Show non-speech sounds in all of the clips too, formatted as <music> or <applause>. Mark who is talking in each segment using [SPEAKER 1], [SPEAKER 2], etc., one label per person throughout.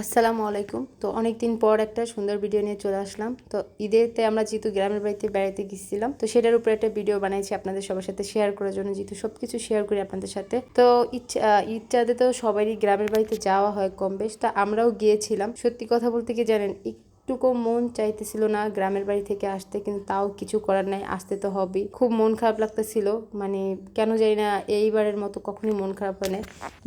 [SPEAKER 1] আসসালামু আলাইকুম। তো অনেক দিন পর একটা সুন্দর ভিডিও নিয়ে চলে আসলাম। তো ঈদেতে আমরা যেহেতু গ্রামের বাড়িতে বেড়াতে গিয়েছিলাম তো সেটার উপরে একটা ভিডিও বানাইছি আপনাদের সবার সাথে শেয়ার করার জন্য, যেহেতু সব কিছু শেয়ার করি আপনাদের সাথে। তো ঈদটাতে তো সবারই গ্রামের বাড়িতে যাওয়া হয় কম বেশ, তা আমরাও গিয়েছিলাম। সত্যি কথা বলতে কি জানেন একটুকু মন চাইতেছিল না গ্রামের বাড়ি থেকে আসতে, কিন্তু তাও কিছু করার নাই, আসতে তো হবেই খুব মন খারাপ লাগতেছিল মানে কেন জানি না এইবারের মতো কখনই মন খারাপ হয় না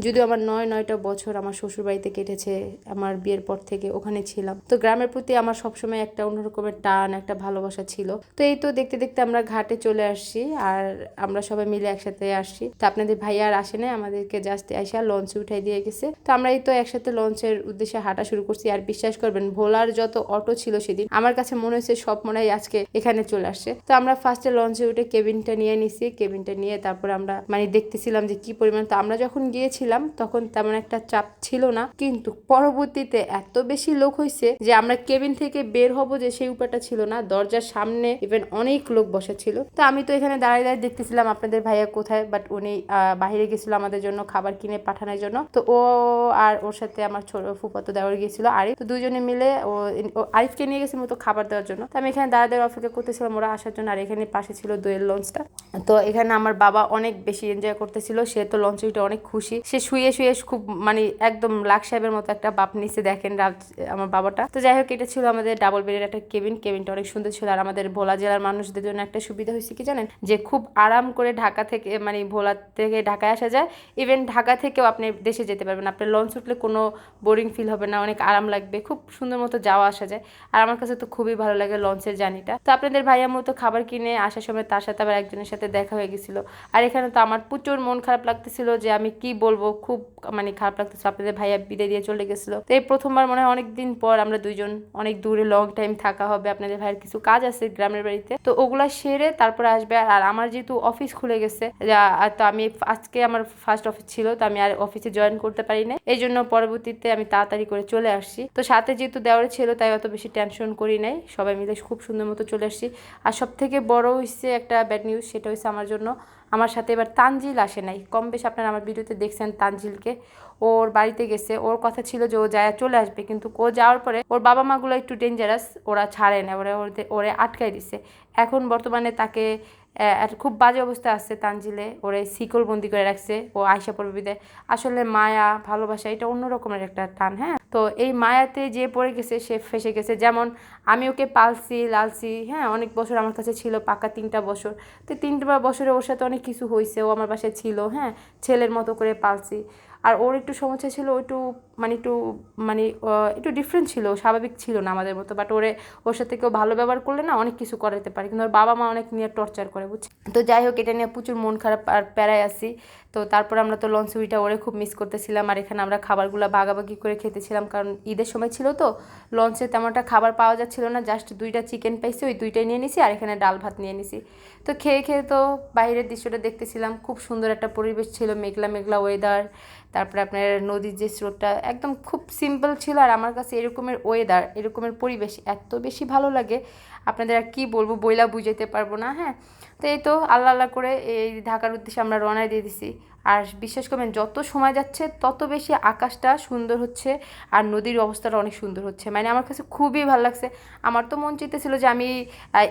[SPEAKER 1] যদিও আমার নয়, নয়টা বছর আমার শ্বশুর বাড়িতে কেটেছে, আমার বিয়ের পর থেকে ওখানে ছিলাম। তো গ্রামের প্রতি আমার সবসময় একটা অন্যরকমের টান, একটা ভালোবাসা ছিল। তো এই তো দেখতে দেখতে আমরা ঘাটে চলে আসছি, আর আমরা সবাই মিলে একসাথে আসছি। তো আপনাদের ভাইয়া আর আসে নাই, আমাদেরকে জাস্ট আইসা লঞ্চে উঠাই দিয়ে গেছে। তো আমরা এই তো একসাথে লঞ্চের উদ্দেশ্যে হাঁটা শুরু করছি। আর বিশ্বাস করবেন, ভোলার যত অটো ছিল সেদিন। আমার কাছে মনে হয়েছে সব মনে হয় আজকে এখানে চলে আসছে। তো আমরা ফার্স্টে লঞ্চে উঠে কেবিনটা নিয়ে নিছি। কেবিনটা নিয়ে তারপর আমরা মানে দেখতেছিলাম যে কি পরিমাণ। তো আমরা যখন গিয়েছিলাম, তখন তেমন একটা চাপ ছিল না। কিন্তু পরবর্তীতে এত বেশি লোক হয়েছে যে আমরা কেবিন থেকে বের হব যে সেই উপায়টা ছিল না। দরজার সামনে ইভেন অনেক লোক বসা ছিল। তো আমি তো এখানে দাঁড়িয়ে দাঁড়িয়ে দেখতেছিলাম আপনাদের ভাইয়া কোথায় বাট উনি বাইরে গেছিল আমাদের জন্য খাবার কিনে পাঠানোর জন্য। তো ও আর ওর সাথে আমার ছোট ফুফাতো দেওয়ার গিয়েছিল, আরিফ। তো দুজনে মিলে ও ও আরিফকে নিয়ে গেছি মতো খাবার দেওয়ার জন্য। তো আমি এখানে দাদাদের অপেক্ষা করতেছিলাম ওরা আসার জন্য, আর এখানে পাশে ছিল দোয়েল লঞ্চটা। তো এখানে আমার বাবা অনেক বেশি এনজয় করতেছিল, সে তো লঞ্চে উঠে অনেক খুশি। সে শুয়ে শুয়ে খুব মানে একদম লাখ সাহেবের মতো একটা বাপ নিচে দেখেন আমার বাবাটা। তো যাই হোক, এটা ছিল আমাদের ডাবল বেডের একটা কেবিন কেবিনটা অনেক সুন্দর ছিল, আর আমাদের ভোলা জেলার মানুষদের জন্য একটা সুবিধা হয়েছে কি জানেন? যে খুব আরাম করে ঢাকা থেকে মানে ভোলা থেকে ঢাকায় আসা যায়। ইভেন ঢাকা থেকেও আপনি দেশে যেতে পারবেন। আপনার লঞ্চ উঠলে কোনো বোরিং ফিল হবে না, অনেক আরাম লাগবে। খুব সুন্দর মতো যাওয়া আসা যায় আর আমার কাছে তো খুবই ভালো লাগে লঞ্চের জার্নিটা। তো আপনাদের ভাইয়া মতো খাবার কিনে আসার সময় তার সাথে আবার একজনের সাথে দেখা হয়ে গেছিল। আর এখানে তো আমার প্রচুর মন খারাপ লাগতেছিল যে আমি কি বলব, খুব মানে খারাপ লাগতেছিল। আপনাদের ভাইয়া বিদায় দিয়ে চলে গেছিল। তো এই প্রথমবার মনে হয় অনেক দিন পর আমরা দুইজন অনেক দূরে লং টাইম থাকা হবে। আপনাদের ভাইয়ের কিছু কাজ আছে গ্রামের বাড়িতে। তো ওগুলা সেরে তারপরে আসবে আর আমার যেহেতু অফিস খুলে গেছে তো আমি আজকে আমার ফার্স্ট অফিস ছিল, তো আমি আর অফিসে জয়েন করতে পারি না এই জন্য পরবর্তীতে আমি তাড়াতাড়ি করে চলে আসছি। তো সাথে যেহেতু দেওয়ার ছিল, তাই অত বেশি টেনশন করি নাই। সবাই মিলে খুব সুন্দর মতো চলে আসছি। আর সব থেকে বড় হচ্ছে একটা ব্যাড নিউজ সেটা হচ্ছে আমার জন্য। আমার সাথে এবার তানজিল আসে নাই। কম বেশি আপনারা আমার ভিডিওতে দেখছেন তানজিলকে। ওর বাড়িতে গেছে। ওর কথা ছিল যে ও যায় চলে আসবে, কিন্তু ও যাওয়ার পরে ওর বাবা মাগুলো একটু ডেঞ্জারাস ওরা ছাড়ে না ওরা ওরে আটকায় দিছে। এখন বর্তমানে তাকে খুব বাজে অবস্থা আছে তানজিলে। ওরে শিকল বন্দি করে রাখছে। ও আয়সা বিদায় আসলে মায়া, ভালোবাসা, এটা অন্য রকমের একটা টান হ্যাঁ? তো এই মায়াতে যে পড়ে গেছে, সে ফেসে গেছে। যেমন আমি ওকে পালছি, লালছি হ্যাঁ অনেক বছর আমার কাছে ছিল, পাকা তিনটা বছর। তো তিনটা বছরে ওর সাথে অনেক কিছু হয়েছে ও আমার বাসায় ছিল হ্যাঁ ছেলের মতো করে পালছি। আর ওর একটু সমস্যা ছিল একটু মানে একটু মানে একটু ডিফারেন্ট ছিল, স্বাভাবিক ছিল না আমাদের মতো বাট ওরে, ওর সাথে কেউ ভালো ব্যবহার করলে না অনেক কিছু করাতে পারে, কিন্তু ওর বাবা মা অনেক নিয়ে টর্চার করে, বুঝছি? তো যাই হোক, এটা নিয়ে প্রচুর মন খারাপ আর প্যারায় আসি তো তারপর আমরা তো লঞ্চ উইটা ওরে খুব মিস করতেছিলাম, আর এখানে আমরা খাবারগুলো ভাগাভাগি করে খেতেছিলাম, কারণ ঈদের সময় ছিল তো লঞ্চে তেমন একটা খাবার পাওয়া যাচ্ছিল না জাস্ট দুইটা চিকেন পাইছি, ওই দুইটাই নিয়ে নিছি, আর এখানে ডাল ভাত নিয়ে নিছি, তো খেয়ে খেয়ে তো বাইরের দৃশ্যটা দেখতেছিলাম, খুব সুন্দর একটা পরিবেশ ছিল, মেঘলা মেঘলা ওয়েদার তারপরে আপনার নদীর যে স্রোতটা, একদম খুব সিম্পল ছিল আর আমার কাছে এরকমের ওয়েদার এরকমের পরিবেশ এত বেশি ভালো লাগে। আপনাদের আর কী বলব, বইলা বুঝাইতে পারব না হ্যাঁ? তো এই তো আল্লাহ আল্লাহ করে এই ঢাকার উদ্দেশ্যে আমরা রওনা দিয়ে দিছি। আর বিশ্বাস করবেন, যত সময় যাচ্ছে, তত বেশি আকাশটা সুন্দর হচ্ছে আর নদীর অবস্থাটা অনেক সুন্দর হচ্ছে। মানে আমার কাছে খুবই ভালো লাগছে। আমার তো মন চাইতেছিল যে আমি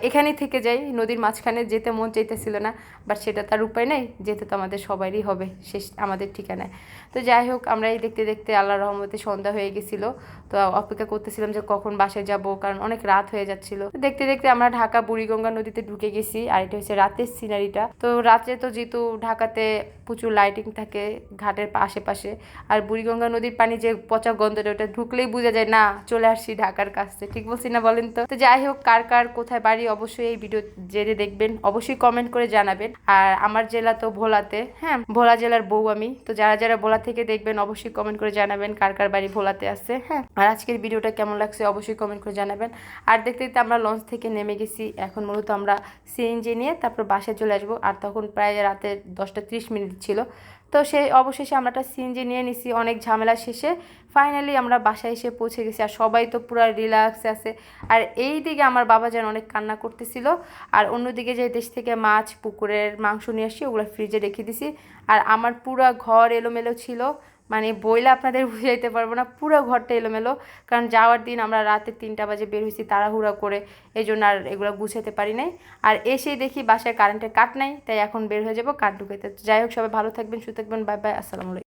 [SPEAKER 1] এখানেই থেকে যাই, নদীর মাঝখানে যেতে মন চাইতেছিল না বাট সেটা তার উপায় নেই, যেতে তো আমাদের সবারই হবে, শেষ আমাদের ঠিকানায়। তো যাই হোক, আমরা এই দেখতে দেখতে আল্লাহ রহমতে সন্ধ্যা হয়ে গেছিল। তো অপেক্ষা করতেছিলাম যে কখন বাসায় যাব, কারণ অনেক রাত হয়ে যাচ্ছিল। দেখতে দেখতে আমরা ঢাকা বুড়িগঙ্গা নদীতে ঢুকে গেছি, আর এটা হচ্ছে রাতের সিনারিটা তো রাতে তো যেহেতু ঢাকাতে প্রচুর লাইটিং থাকে ঘাটের আশেপাশে। আর বুড়িগঙ্গা নদীর পানি যে পচা গন্ধটা, ওটা ঢুকলেই বোঝা যায়, না, চলে আসছি ঢাকার কাছে ঠিক বলছি না বলেন তো? তো যাই হোক, কার কার কোথায় বাড়ি অবশ্যই এই ভিডিও জেনে দেখবেন। অবশ্যই কমেন্ট করে জানাবেন। আর আমার জেলা তো ভোলাতে হ্যাঁ ভোলা জেলার বউ আমি। তো যারা যারা ভোলা থেকে দেখবেন, অবশ্যই কমেন্ট করে জানাবেন কার কার বাড়ি ভোলাতে আছে হ্যাঁ। আর আজকের ভিডিওটা কেমন লাগছে, অবশ্যই কমেন্ট করে জানাবেন। আর দেখতে দেখতে আমরা লঞ্চ থেকে নেমে গেছি। এখন মূলত আমরা সিএনজি নিয়ে তারপর বাসায় চলে আসব। আর তখন প্রায় রাতে দশটা ত্রিশ মিনিট ছিল। তো সে অবশেষে আমরা একটা সিএনজি নিয়ে নিছি, অনেক ঝামেলা শেষে। ফাইনালি আমরা বাসায় এসে পৌঁছে গেছি আর সবাই তো পুরো রিল্যাক্স আছে। আর এই দিকে আমার বাবা যেন অনেক কান্না করতেছিল, আর অন্যদিকে যে দেশ থেকে মাছ, পুকুরের মাংস নিয়ে আসি ওগুলো ফ্রিজে রেখে দিছি। আর আমার পুরো ঘর এলোমেলো ছিল মানে বইলে আপনাদের <laughs> বুঝাইতে পারব না, পুরো ঘরটা এলোমেলো। কারণ যাওয়ার দিন আমরা রাতে তিনটা বাজে বের হয়েছি তাড়াহুড়া করে এই জন্য আর এগুলো গুছাতে পারি নাই। আর এসেই দেখি বাসায় কারেন্টের কাট নাই, তাই এখন বের হয়ে যাব কাট ঢুকাইতে। যাই হোক, সবাই ভালো থাকবেন, সুস্থ থাকবেন, বাই বাই, আসসালামু আলাইকুম।